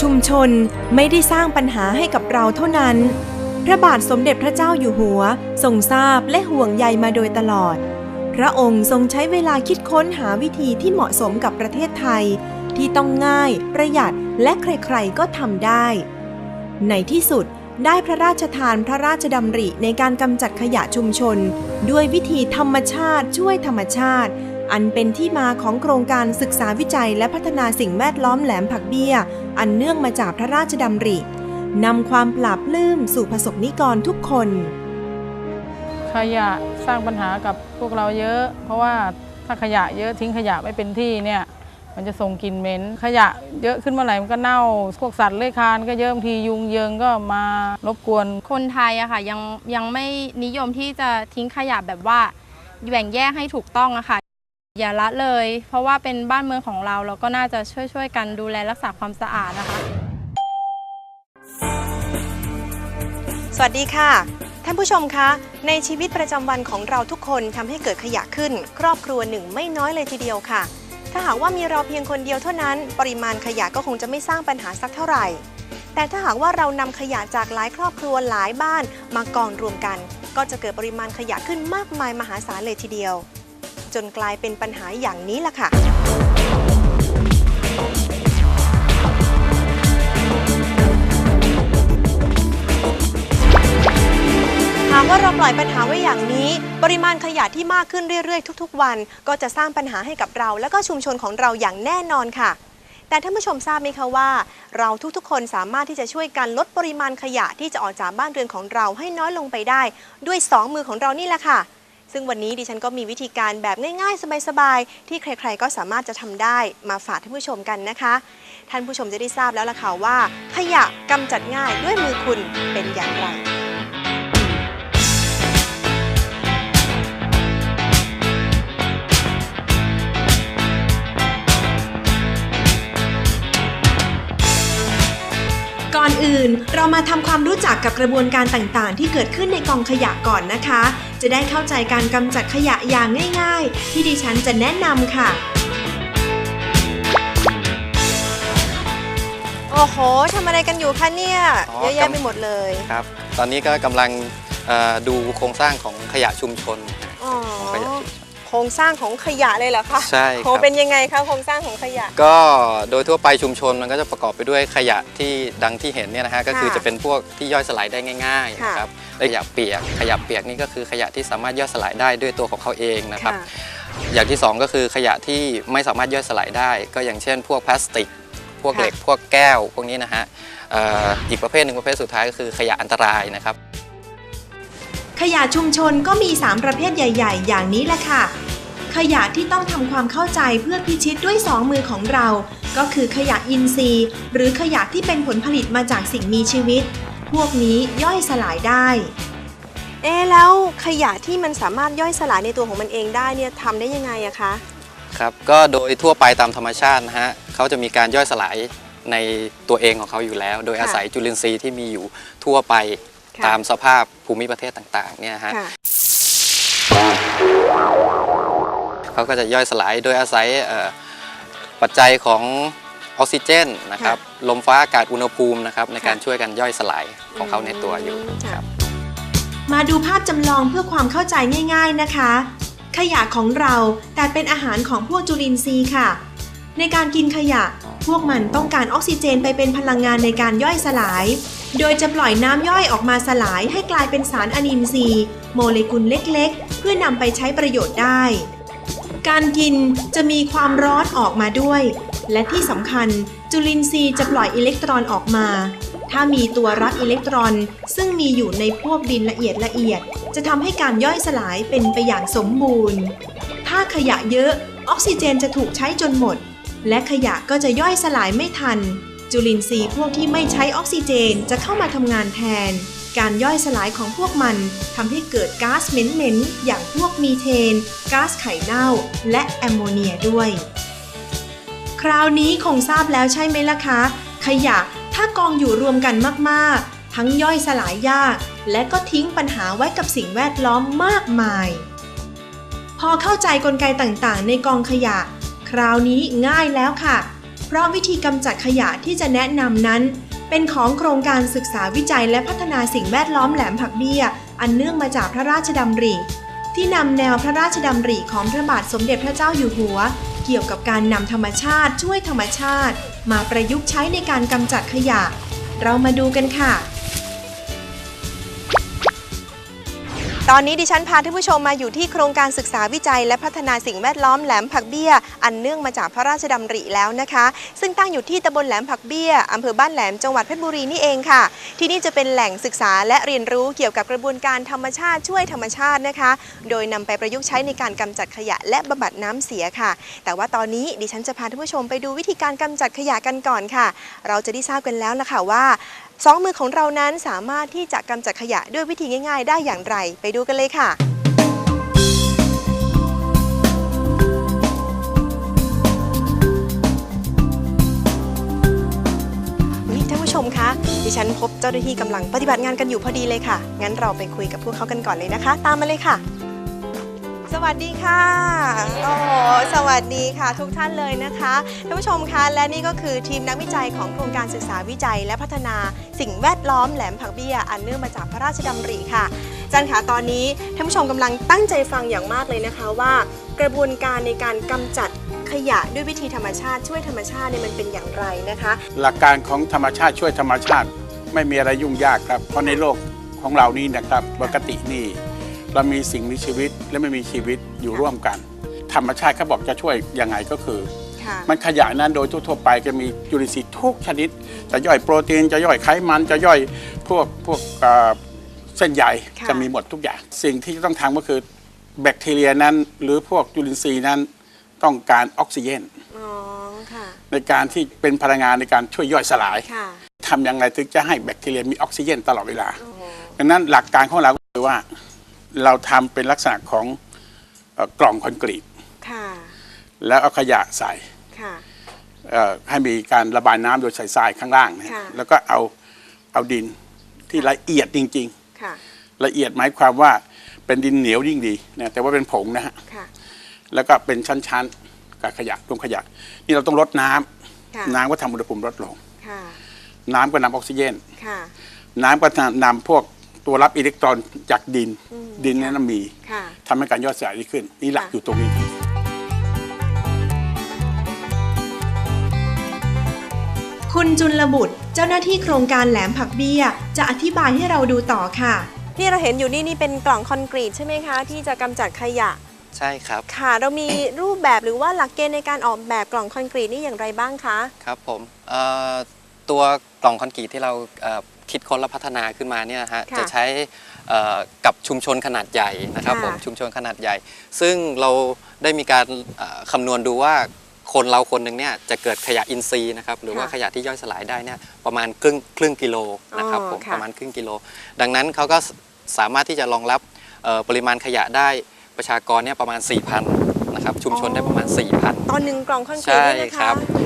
ชุมชนไม่ได้สร้างปัญหาให้กับเราเท่านั้น พระบาทสมเด็จพระเจ้าอยู่หัวทรงทราบและห่วงใยมาโดยตลอด พระองค์ทรงใช้เวลาคิดค้นหาวิธีที่เหมาะสมกับประเทศไทย ที่ต้องง่าย ประหยัดและใครๆก็ทำได้ ในที่สุดได้พระราชทานพระราชดำริในการกำจัดขยะชุมชน ด้วยวิธีธรรมชาติช่วยธรรมชาติ อันเป็นที่มาของโครงการศึกษาวิจัยและพัฒนาสิ่งแวดล้อมแหลมผักเบี้ย อันเนื่องมาจากพระราชดำรินำความปราบปลื้มสู่ประสบนิกรทุกคน ขยะสร้างปัญหากับพวกเราเยอะ เพราะว่าถ้าขยะเยอะทิ้งขยะไม่เป็นที่เนี่ยมันจะส่งกลิ่นเหม็นขยะเยอะขึ้นเมื่อไหร่มันก็เน่า พวกสัตว์เลื้อยคลานก็เยอะบางทียุงเยิงก็มารบกวน คนไทยอะค่ะยังยังไม่นิยมที่จะทิ้งขยะแบบว่าแบ่งแยกให้ถูกต้องอะค่ะ อย่าละเลย เพราะว่าเป็นบ้านเมืองของเราเราก็น่าจะช่วยช่วยๆกันดูแลรักษาความสะอาดนะคะ สวัสดีค่ะ ท่านผู้ชมคะ ในชีวิตประจำวันของเราทุกคนทำให้เกิดขยะขึ้น ครอบครัวหนึ่งไม่น้อยเลยทีเดียวค่ะ ถ้าหากว่ามีเราเพียงคนเดียวเท่านั้น ปริมาณขยะก็คงจะไม่สร้างปัญหาสักเท่าไหร่ แต่ถ้าหากว่าเรานำขยะจากหลายครอบครัวหลายบ้านมากองรวมกัน ก็จะเกิดปริมาณขยะขึ้นมากมายมหาศาลเลยทีเดียว จนกลายเป็นปัญหาอย่างนี้ล่ะค่ะากว่าเราปล่อยปัญหาไว้อย่างนี้ ปริมาณขยะที่มากขึ้นเรื่อย ๆ ทุก ๆ วัน ก็จะสร้างปัญหาให้กับเรา และก็ชุมชนของเราอย่างแน่นอนค่ะ แต่ท่านผู้ชมทราบไหมคะว่า เราทุกๆ คนสามารถที่จะช่วยกันลดปริมาณขยะที่จะออกจากบ้านเรือนของเราให้น้อยลงไปได้ ด้วยสองมือของเรานี่แหละค่ะ ซึ่งวันนี้ดิฉันก็มีวิธีการแบบง่ายๆ สบายๆ ที่ใครๆ ก็สามารถจะทำได้มาฝากท่านผู้ชมกันนะคะ ท่านผู้ชมจะได้ทราบแล้วล่ะค่ะว่า ขยะกำจัดง่ายด้วยมือคุณเป็นอย่างไรก่อนอื่นเรามาทำความรู้จักกับกระบวนการต่างๆ ที่เกิดขึ้นในกองขยะก่อนนะคะ จะได้เข้าใจการกำจัดขยะอย่างง่าย ๆ ที่ดิฉันจะแนะนำค่ะ โอ้โหทำอะไรกันอยู่คะเนี่ย อ๋อ เยอะแยะกำไปหมดเลยครับ ตอนนี้ก็กำลังเอ่อดูโครงสร้างของขยะชุมชน อ๋อ รงสร้างของขยะเลยเหรอคะใช่โหครับเป็นยังไงคะโครงสร้างของขยะ ก็โดยทั่วไปชุมชนมันก็จะประกอบไปด้วยขยะที่ดังที่เห็นเนี่ยนะฮะก็คือค่ะจะเป็นพวกที่ย่อยสลายได้ง่ายๆค่ะนะครับและขยะเปียกขยะเปียกนี่ก็คือขยะที่สามารถย่อยสลายได้ด้วยตัวของเขาเองนะครับ ค่ะ อย่างที่สองก็คือขยะที่ไม่สามารถย่อยสลายได้ ก็อย่างเช่น พวกพลาสติก พวกค่ะเหล็กพวกแก้ว พวกนี้นะฮะเอ่ออีกประเภทหนึ่งประเภทสุดท้ายก็คือขยะอันตรายนะครับ ขยะชุมชนก็มี 3 ประเภทใหญ่ ๆ อย่างนี้แหละค่ะ ขยะที่ต้องทำความเข้าใจเพื่อพิชิตด้วยสองมือของเรา ก็คือขยะอินทรีย์ หรือขยะที่เป็นผลผลิตมาจากสิ่งมีชีวิต พวกนี้ย่อยสลายได้ เอ๊ะแล้วขยะที่มันสามารถย่อยสลายในตัวของมันเองได้เนี่ยทำได้ยังไงอะคะครับก็โดยทั่วไปตามธรรมชาตินะฮะเขาจะมีการย่อยสลายในตัวเองของเขาอยู่แล้ว โดยค่ะอาศัยจุลินทรีย์ที่มีอยู่ทั่วไปค่ะตามสภาพภูมิประเทศต่างๆเนี่ยฮะ เขาก็จะย่อยสลายโดยอาศัยเอ่อปัจจัยของออกซิเจนนะครับลมฟ้าอากาศอุณหภูมินะครับในการช่วยกันย่อยสลายของเขาในตัวอยู่ครับมาดูภาพจำลองเพื่อความเข้าใจง่าย ๆนะคะ ขยะของเราแต่เป็นอาหารของพวกจุลินทรีย์ค่ะ ในการกินขยะ พวกมันต้องการออกซิเจนไปเป็นพลังงานในการย่อยสลาย โดยจะปล่อยน้ำย่อยออกมาสลายให้กลายเป็นสารอนินทรีย์ โมเลกุลเล็กๆ เพื่อนำไปใช้ประโยชน์ได้ การกินจะมีความร้อนออกมาด้วย และที่สำคัญจุลินทรีย์จะปล่อยอิเล็กตรอนออกมา ถ้ามีตัวรับอิเล็กตรอน ซึ่งมีอยู่ในพวกดินละเอียดละเอียด จะทำให้การย่อยสลายเป็นไปอย่างสมบูรณ์ ถ้าขยะเยอะออกซิเจนจะถูกใช้จนหมด และขยะก็จะย่อยสลายไม่ทัน จุลินทรีย์พวกที่ไม่ใช้ออกซิเจนจะเข้ามาทำงานแทน การย่อยสลายของพวกมันทำให้เกิดก๊าซเหม็นๆ อย่างพวกมีเทน ก๊าซไข่เน่า และแอมโมเนียด้วย คราวนี้คงทราบแล้วใช่ไหมล่ะคะ ขยะถ้ากองอยู่รวมกันมากๆ ทั้งย่อยสลายยาก และก็ทิ้งปัญหาไว้กับสิ่งแวดล้อมมากมาย พอเข้าใจกลไกต่างๆ ในกองขยะ คราวนี้ง่ายแล้วค่ะ เพราะวิธีกำจัดขยะที่จะแนะนำนั้น เป็นของโครงการศึกษาวิจัยและพัฒนาสิ่งแวดล้อมแหลมผักเบี้ย อันเนื่องมาจากพระราชดำริ ที่นำแนวพระราชดำริของพระบาทสมเด็จพระเจ้าอยู่หัว เกี่ยวกับการนำธรรมชาติช่วยธรรมชาติ มาประยุกต์ใช้ในการกำจัดขยะ เรามาดูกันค่ะ ตอนนี้ดิฉันพาท่านผู้ชมมาอยู่ที่โครงการศึกษาวิจัย และพัฒนาสิ่งแวดล้อมแหลมผักเบี้ย อันเนื่องมาจากพระราชดำริแล้วนะคะ ซึ่งตั้งอยู่ที่ตำบลแหลมผักเบี้ยอำเภอบ้านแหลมจังหวัดเพชรบุรีนี่เองค่ะ ที่นี่จะเป็นแหล่งศึกษาและเรียนรู้เกี่ยวกับกระบวนการธรรมชาติช่วยธรรมชาตินะคะ โดยนำไปประยุกต์ใช้ในการกำจัดขยะและบำบัดน้ำเสียค่ะ แต่ว่าตอนนี้ดิฉันจะพาท่านผู้ชมไปดูวิธีการกำจัดขยะกันก่อนค่ะ เราจะได้ทราบกันแล้วนะคะว่า สองมือของเรานั้นสามารถที่จะกำจัดขยะด้วยวิธีง่าย ๆ ได้อย่างไร ไปดูกันเลยค่ะ นี่ท่านผู้ชมคะดิฉันพบเจ้าหน้าที่กำลังปฏิบัติงานกันอยู่พอดีเลยค่ะ งั้นเราไปคุยกับพวกเขากันก่อนเลยนะคะ ตามมาเลยค่ะ สวัสดีค่ะ โอ้โห สวัสดีค่ะ ทุกท่านเลยนะคะ ท่านผู้ชมคะและนี่ก็คือทีมนักวิจัยของโครงการศึกษาวิจัย และพัฒนาสิ่งแวดล้อมแหลมผักเบี้ย อันเนื่องมาจากพระราชดำริค่ะจันคะตอนนี้ท่านผู้ชมกำลังตั้งใจฟังอย่างมากเลยนะคะว่า กระบวนการในการกำจัดขยะด้วยวิธีธรรมชาติช่วยธรรมชาติเนี่ยมันเป็นอย่างไรนะคะ หลักการของธรรมชาติช่วยธรรมชาติ ไม่มีอะไรยุ่งยากครับ เพราะในโลกของเรานี้นะครับปกตินี่ เรามีสิ่งมีชีวิตและไม่มีชีวิตอยู่ร่วมกัน ธรรมชาติเขาบอกจะช่วยยังไงก็คือค่ะมันขยะนั้นโดยทั่วๆไปจะมีจุลินทรีย์ทุกชนิด จะย่อยโปรตีนจะย่อยไขมันจะย่อยพวกพวกเอ่อเส้นใยค่ะจะมีหมดทุกอย่าง สิ่งที่จะต้องทำก็คือแบคทีเรียนั้น หรือพวกจุลินทรีย์นั้นต้องการออกซิเจนอ๋อค่ะในการที่เป็นพลังงานในการช่วยย่อยสลายค่ะทำยังไงถึงจะให้แบคทีเรียมีออกซิเจนตลอดเวลาโอ้โหดังนั้นหลักการของเราก็คือว่า เราทำเป็นลักษณะของเอ่อกล่องคอนกรีต ค่ะ แล้วเอาขยะใส่ค่ะ เอ่อให้มีการระบายน้ำโดยใส่ทรายข้างล่างนะค่ะ แล้วก็เอาเอาดินที่ละเอียดจริง ค่ะ ๆ ละเอียดหมายความว่าเป็นดินเหนียวยิ่งดีนะแต่ว่าเป็นผงนะฮะ ค่ะ แล้วก็เป็นชั้นๆกับขยะรวมขยะ นี่เราต้องลดน้ำค่ะ น้ำก็ทำอุณหภูมิลดลง ค่ะ น้ำก็นำออกซิเจน ค่ะ น้ำก็นำพวก ตัวรับอิเล็กตรอนจากดินอืมดินนั้นมีค่ะ ทำให้การย่อยสลายดีขึ้น นี่หลักค่ะ อยู่ตรงนี้ครับคุณจุลบุตร เจ้าหน้าที่โครงการแหลมผักเบี้ย จะอธิบายให้เราดูต่อค่ะ ที่เราเห็นอยู่นี่นี่เป็นกล่องคอนกรีตใช่ไหมคะ ที่จะกำจัดขยะ ใช่ครับ ค่ะ เรามี รูปแบบหรือว่าหลักเกณฑ์ในการออกแบบกล่องคอนกรีตนี่อย่างไรบ้างคะ ครับผมเอ่อตัวกล่องคอนกรีตที่เราเอ่อ คิดค้นและพัฒนาขึ้นมาเนี่ยนะฮะค่ะจะใช้เอ่อกับชุมชนขนาดใหญ่นะครับค่ะ ผมชุมชนขนาดใหญ่ ซึ่งเราได้มีการเอ่อคำนวณดูว่าคนเราคนหนึ่งเนี่ยจะเกิดขยะอินทรีย์นะครับหรือว่าค่ะขยะที่ย่อยสลายได้เนี่ยประมาณครึ่งครึ่งกิโลนะครับอ๋อผมค่ะ ประมาณครึ่งกิโล ดังนั้นเขาก็สสามารถที่จะรองรับเอ่อปริมาณขยะได้ประชากรเนี่ยประมาณ 4,000นะครับชุมชนได้ประมาณ 4,000 ตอนหนึ่งกล่องคอนกรีตใช่นี่นะคคะ รับเอ่อ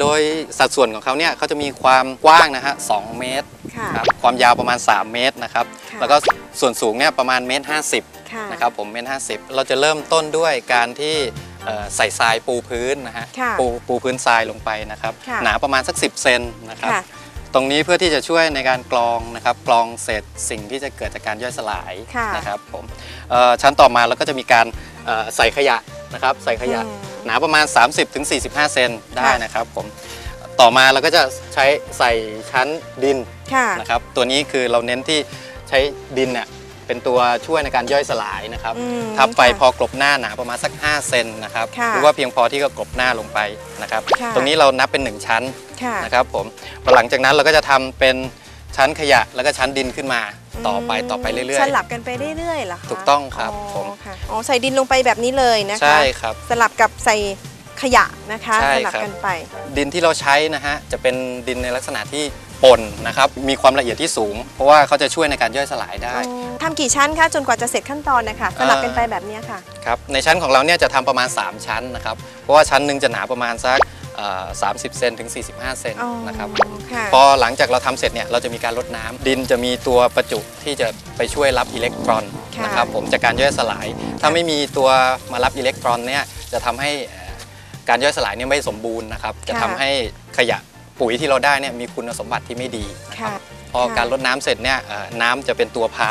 โดยสัดส่วนของเขาเนี่ยเขาจะมีความกว้างนะฮะ2เมตรค่ะครับความยาวประมาณ 3 เมตรนะครับ ค่ะแล้วก็ส่วนสูงเนี่ยประมาณเมตรห้าสิบค่ะนะครับผมเมตรห้าสิบเราจะเริ่มต้นด้วยการที่เอ่อใส่ทรายปูพื้นนะฮะค่ะปูปูพื้นทรายลงไปนะครับ ค่ะหนาประมาณสัก 10 เซนนะครับ ค่ะตรงนี้เพื่อที่จะช่วยในการกรองนะครับกรองเศษสิ่งที่จะเกิดจากการย่อยสลายค่ะนะครับผมเอ่อชั้นต่อมาเราก็จะมีการเอ่อใส่ขยะนะครับ ใส่ขยะอืม หนาประมาณ 30-45 เซนได้ค่ะนะครับผมต่อมาเราก็จะใช้ใส่ชั้นดินค่ะนะครับตัวนี้คือเราเน้นที่ใช้ดินเนี่ยเป็นตัวช่วยในการย่อยสลายนะครับอืมทับไปค่ะพอกลบหน้าหนาประมาณสัก 5 เซนนะครับค่ะหรือว่าเพียงพอที่จะกลบหน้าลงไปนะครับค่ะตรงนี้เรานับเป็น 1 ชั้นค่ะนะครับผมพอหลังจากนั้นเราก็จะทำเป็น ชั้นขยะแล้วก็ชั้นดินขึ้นมา ต่อไปต่อไปเรื่อย สลับกันไปเรื่อยๆเหรอคะถูกต้องครับผม ค่ะอ๋อใส่ดินลงไปแบบนี้เลยนะคะๆใช่ครับ สลับกับใส่ขยะนะคะใช่สลับครับกันไป ดินที่เราใช้นะฮะจะเป็นดินในลักษณะที่ป่นนะครับมีความละเอียดที่สูง เพราะว่าเขาจะช่วยในการย่อยสลายได้ ทำกี่ชั้นคะจนกว่าจะเสร็จขั้นตอนนะคะสลับกันไปแบบเนี้ยค่ะ ครับในชั้นของเราเนี่ยจะทำประมาณ 3 ชั้นนะครับ เพราะว่าชั้นหนึ่งจะหนาประมาณสักเอ่อ 30 เซนถึง 45 เซนอ๋อนะครับค่ะพอหลังจากเราทำเสร็จเนี่ยเราจะมีการลดน้ำดินจะมีตัวประจุที่จะไปช่วยรับอิเล็กตรอนค่ะนะครับผมจากการย่อยสลาย ถ้าไม่มีตัวมารับอิเล็กตรอนเนี่ยจะทำให้เอ่อการย่อยสลายเนี่ยไม่สมบูรณ์นะครับจะค่ะทำให้ขยะปุ๋ยที่เราได้เนี่ยมีคุณสมบัติที่ไม่ดีนะครับค่ะพอค่ะการลดน้ำเสร็จเนี่ยเอ่อน้ำจะเป็นตัวพา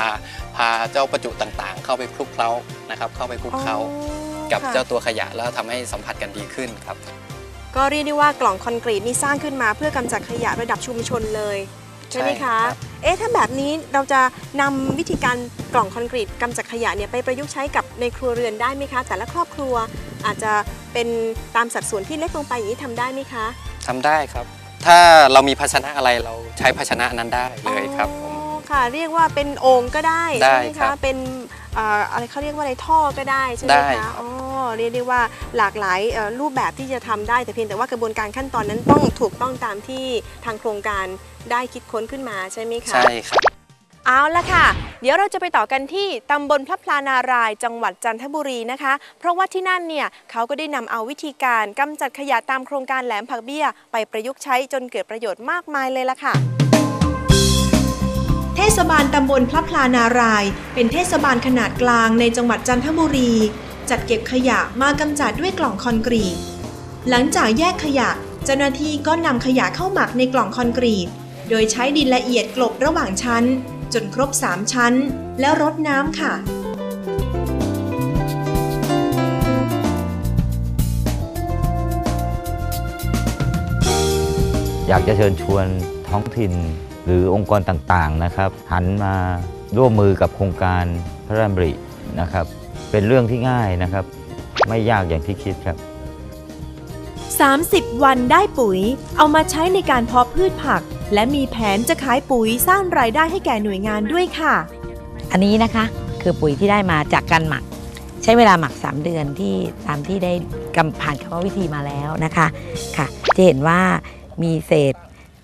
พาเจ้าประจุต่างๆ เข้าไปคลุกเคล้านะครับเข้าไปคลุกเคล้าอ๋อกับค่ะเจ้าตัวขยะแล้วทำให้สัมผัสกันดีขึ้นครับ ก็เรียกได้ว่ากล่องคอนกรีตนี่สร้างขึ้นมาเพื่อกำจัดขยะระดับชุมชนเลย ใช่ไหมใช่คะครับเอ๊ะถ้าแบบนี้เราจะนำวิธีการกล่องคอนกรีตกำจัดขยะเนี่ยไปประยุกต์ใช้กับในครัวเรือนได้ไหมคะ แต่ละครอบครัวอาจจะเป็นตามสัดส่วนที่เล็กลงไปอย่างนี้ทำได้ไหมคะทำได้ครับ ถ้าเรามีภาชนะอะไรเราใช้ภาชนะนั้นได้เลยครับผม อ๋อค่ะ เรียกว่าเป็นโอ่งก็ได้ได้ใช่ไหมครัคะบ เป็นเอ่ออะไรเขาเรียกว่าอะไรท่อก็ได้ใช่ไหมได้ครัคะบอ๋อเรียกได้ว่าหลากหลายเอ่อรูปแบบที่จะทำได้แต่เพียงแต่ว่ากระบวนการขั้นตอนนั้นต้องถูกต้องตามที่ทางโครงการได้คิดค้นขึ้นมาใช่ไหมคะใช่ครับเอาละค่ะ เดี๋ยวเราจะไปต่อกันที่ตำบลพระพลานารายจังหวัดจันทบุรีนะคะ เพราะว่าที่นั่นเนี่ยเขาก็ได้นำเอาวิธีการกำจัดขยะตามโครงการแหลมผักเบี้ย ไปประยุกต์ใช้จนเกิดประโยชน์มากมายเลยล่ะค่ะ เทศบาลตำบลพระพลานาราย เป็นเทศบาลขนาดกลางในจังหวัดจันทบุรี จัดเก็บขยะมากำจัดด้วยกล่องคอนกรีต หลังจากแยกขยะ เจ้าหน้าที่ก็นำขยะเข้าหมักในกล่องคอนกรีต โดยใช้ดินละเอียดกลบระหว่างชั้น จนครบ 3 ชั้น แล้วรดน้ำค่ะอยากจะเชิญชวนท้องถิ่น หรือองค์กรต่างๆนะครับ หันมาร่วมมือกับโครงการพระราชดำรินะครับ เป็นเรื่องที่ง่ายนะครับ ไม่ยากอย่างที่คิดครับ 30 วันได้ปุ๋ย เอามาใช้ในการเพาะพืชผัก และมีแผนจะขายปุ๋ยสร้างรายได้ให้แก่หน่วยงานด้วยค่ะ อันนี้นะคะคือปุ๋ยที่ได้มาจากการหมัก ใช้เวลาหมัก 3 เดือนที่ตามที่ได้กำผ่านกรรมวิธีมาแล้วนะคะค่ะ จะเห็นว่ามีเศษ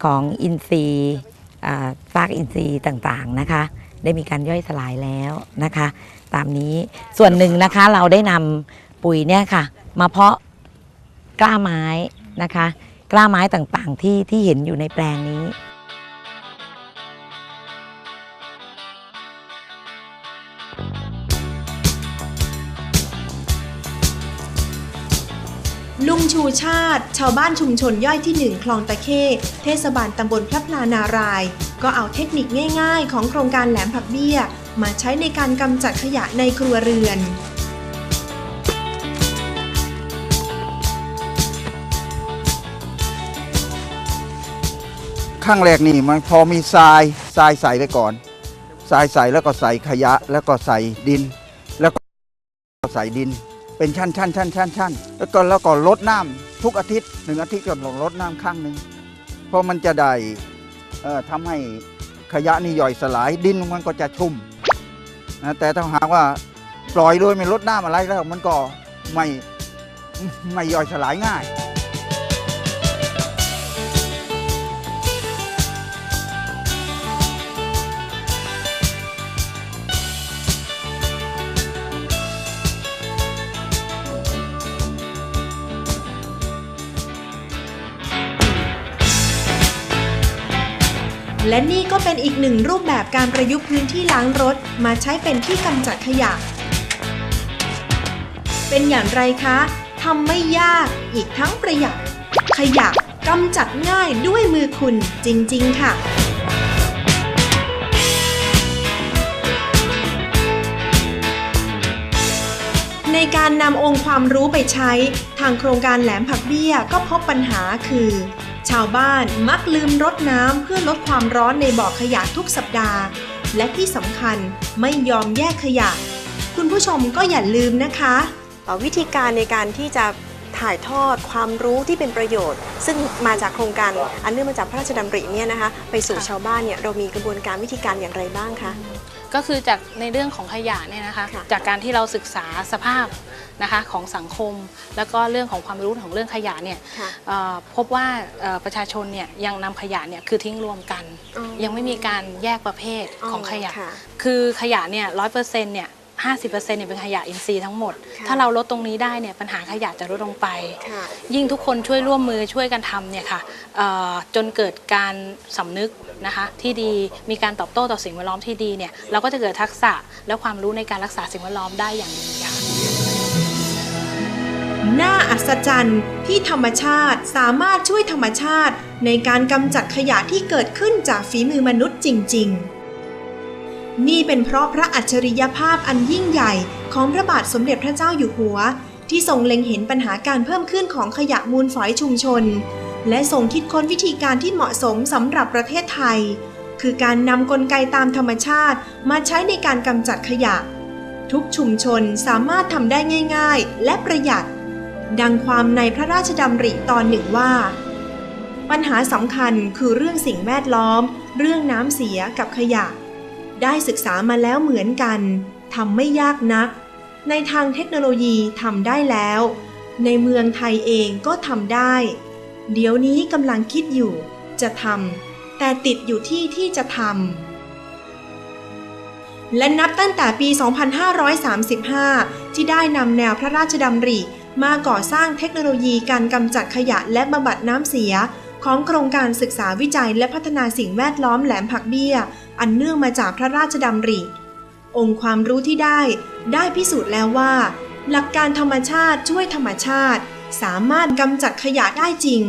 ของอินทรีย์อ่า ซากอินทรีย์ต่างๆนะคะ ได้มีการย่อยสลายแล้วนะคะ ตามนี้ส่วนหนึ่งนะคะเราได้นำปุ๋ยเนี่ยค่ะ มาเพาะกล้าไม้นะคะ กล้าไม้ต่างๆที่ที่เห็นอยู่ในแปลงนี้ ลุงชูชาติ ชาวบ้านชุมชนย่อยที่หนึ่งคลองตะเข้เทศบาลตำบลพระพลานาราย ก็เอาเทคนิคง่าย ๆ ของโครงการแหลมผักเบี้ย มาใช้ในการกำจัดขยะในครัวเรือนข้างแรกนี่มันพอมีทรายทรายใส่ไปก่อนทรายใส่แล้วก็ใส่ขยะแล้วก็ใส่ดิน แล้วก็ใส่ดิน เป็นชั้นชั้นชั้นชั้นชั้นแล้วก็แล้วก็ลดน้ำทุกอาทิตย์หนึ่งอาทิตย์ก็ลดน้ำข้างหนึ่งเพราะมันจะได้เอ่อทำให้ขยะนี่ย่อยสลายดินมันก็จะชุ่มนะแต่ถ้าหากว่าปล่อยโดยไม่ลดน้ำอะไรแล้วมันก็ไม่ไม่ย่อยสลายง่าย และนี่ก็เป็นอีกหนึ่งรูปแบบการประยุกต์พื้นที่ล้างรถ มาใช้เป็นที่กำจัดขยะ เป็นอย่างไรคะทำไม่ยากอีกทั้งประหยัด ขยะกำจัดง่ายด้วยมือคุณจริง ๆ ค่ะในการนำองค์ความรู้ไปใช้ ทางโครงการแหลมผักเบี้ยก็พบปัญหาคือาวบ้านมักลืมรดน้ำเพื่อลดความร้อนในบ่อขยะทุกสัปดาห์ และที่สำคัญไม่ยอมแยกขยะ คุณผู้ชมก็อย่าลืมนะคะวิธีการในการที่จะ ถ่ายทอดความรู้ที่เป็นประโยชน์ ซึ่งมาจากโครงการอันเนื่องมาจากพระราชดำริเนี่ยนะคะไปสู่ชาวบ้านเนี่ยเรามีกระบวนการวิธีการอย่างไรบ้างคะ ก็คือจากในเรื่องของขยะเนี่ยนะคะ ค่ะ จากการที่เราศึกษาสภาพนะคะของสังคม แล้วก็เรื่องของความรู้ของเรื่องขยะเนี่ยค่ะ เอ่อพบว่าเอ่อประชาชนเนี่ยยังนำขยะเนี่ยคือทิ้งรวมกัน อ๋อยังไม่มีการแยกประเภทของขยะ ค่ะ คือขยะเนี่ยร้อยเปอร์เซ็นต์เนี่ย ห้าสิบเปอร์เซ็นต์เนี่ยเป็นขยะอินทรีย์ทั้งหมดค่ะถ้าเราลดตรงนี้ได้เนี่ยปัญหาขยะจะลดลงไปค่ะยิ่งทุกคนช่วยร่วมมือช่วยกันทำเนี่ยค่ะเอ่อจนเกิดการสำนึกนะคะที่ดีมีการตอบโต้ต่อสิ่งแวดล้อมที่ดีเนี่ยเราก็จะเกิดทักษะและความรู้ในการรักษาสิ่งแวดล้อมได้อย่างดีค่ะน่าอัศจรรย์ที่ธรรมชาติสามารถช่วยธรรมชาติ ในการกำจัดขยะที่เกิดขึ้นจากฝีมือมนุษย์จริง ๆ นี่เป็นเพราะพระอัจฉริยภาพอันยิ่งใหญ่ของพระบาทสมเด็จพระเจ้าอยู่หัว ที่ทรงเล็งเห็นปัญหาการเพิ่มขึ้นของขยะมูลฝอยชุมชน และทรงคิดค้นวิธีการที่เหมาะสมสำหรับประเทศไทย คือการนำกลไกตามธรรมชาติมาใช้ในการกำจัดขยะ ทุกชุมชนสามารถทำได้ง่าย ๆ และประหยัด ดังความในพระราชดำริตอนหนึ่งว่า ปัญหาสำคัญคือเรื่องสิ่งแวดล้อม เรื่องน้ำเสียกับขยะ ได้ศึกษามาแล้วเหมือนกันทำไม่ยากนัก ในทางเทคโนโลยีทำได้แล้ว ในเมืองไทยเองก็ทำได้ เดี๋ยวนี้กำลังคิดอยู่ จะทำแต่ติดอยู่ที่ที่จะทำและนับตั้งแต่ปี 2535 ที่ได้นำแนวพระราชดำริมาก่อสร้างเทคโนโลยีการกำจัดขยะและบำบัดน้ำเสีย ของโครงการศึกษาวิจัยและพัฒนาสิ่งแวดล้อมแหลมผักเบี้ย อันเนื่องมาจากพระราชดำริ องค์ความรู้ที่ได้ ได้พิสูจน์แล้วว่า หลักการธรรมชาติช่วยธรรมชาติ สามารถกำจัดขยะได้จริง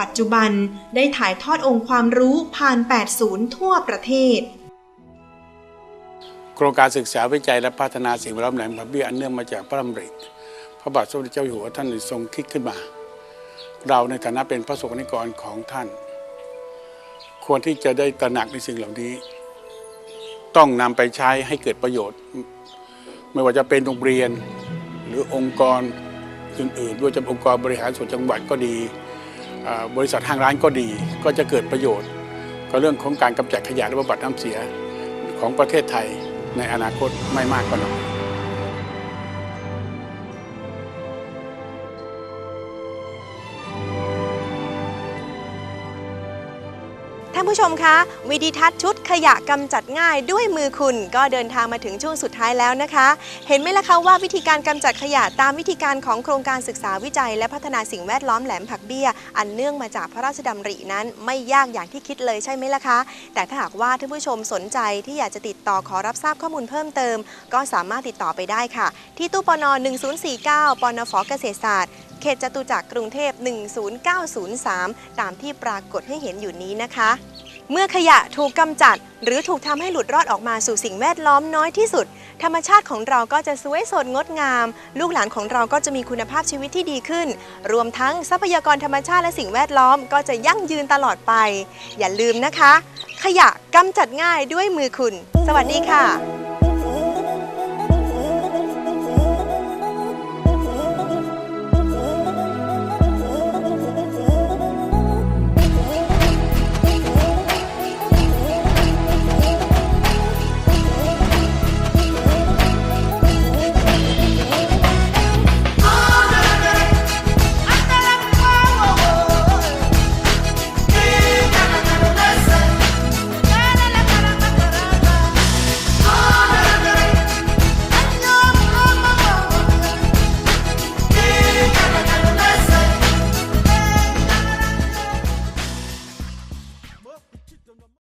ปัจจุบันได้ถ่ายทอดองค์ความรู้ผ่าน 8 ศูนย์ทั่วประเทศ โครงการศึกษาวิจัยและพัฒนาสิ่งแวดล้อมแหลมพับเบี้ยอันเนื่องมาจากพระดำริพระบาทสมเด็จเจ้าอยู่หัวท่านทรงคิดขึ้นมา เราในฐานะเป็นพระสงฆ์นิกรของท่าน ควรที่จะได้ตระหนักในสิ่งเหล่านี้ ต้องนำไปใช้ให้เกิดประโยชน์ ไม่ว่าจะเป็นโรงเรียนหรือองค์กรอื่นๆด้วยจะเป็นองค์กรบริหารส่วนจังหวัดก็ดี บริษัทห้างร้านก็ดี ก็จะเกิดประโยชน์กับเรื่องของการกำจัดขยะและบำบัดน้ำเสียของประเทศไทยในอนาคตไม่มากก็น้อย ชมคะวิดีทัศน์ชุดขยะกำจัดง่ายด้วยมือคุณ ก็เดินทางมาถึงช่วงสุดท้ายแล้วนะคะ เห็นไหมล่ะคะว่าวิธีการกำจัดขยะตามวิธีการของโครงการศึกษาวิจัย และพัฒนาสิ่งแวดล้อมแหลมผักเบี้ย อันเนื่องมาจากพระราชดำรินั้นไม่ยากอย่างที่คิดเลยใช่ไหมล่ะคะ แต่ถ้าหากว่าท่านผู้ชมสนใจที่อยากจะติดต่อขอรับทราบข้อมูลเพิ่มเติม ก็สามารถติดต่อไปได้ค่ะ ที่ตู้ปน1049ปนฟเกษตรศาสตร์เขตจตุจักรกรุงเทพ 10903 ตามที่ปรากฏให้เห็นอยู่นี้นะคะ เมื่อขยะถูกกำจัด หรือถูกทำให้หลุดรอดออกมาสู่สิ่งแวดล้อมน้อยที่สุด ธรรมชาติของเราก็จะสวยสดงดงาม ลูกหลานของเราก็จะมีคุณภาพชีวิตที่ดีขึ้น รวมทั้งทรัพยากรธรรมชาติและสิ่งแวดล้อมก็จะยั่งยืนตลอดไป อย่าลืมนะคะ ขยะกำจัดง่ายด้วยมือคุณ สวัสดีค่ะ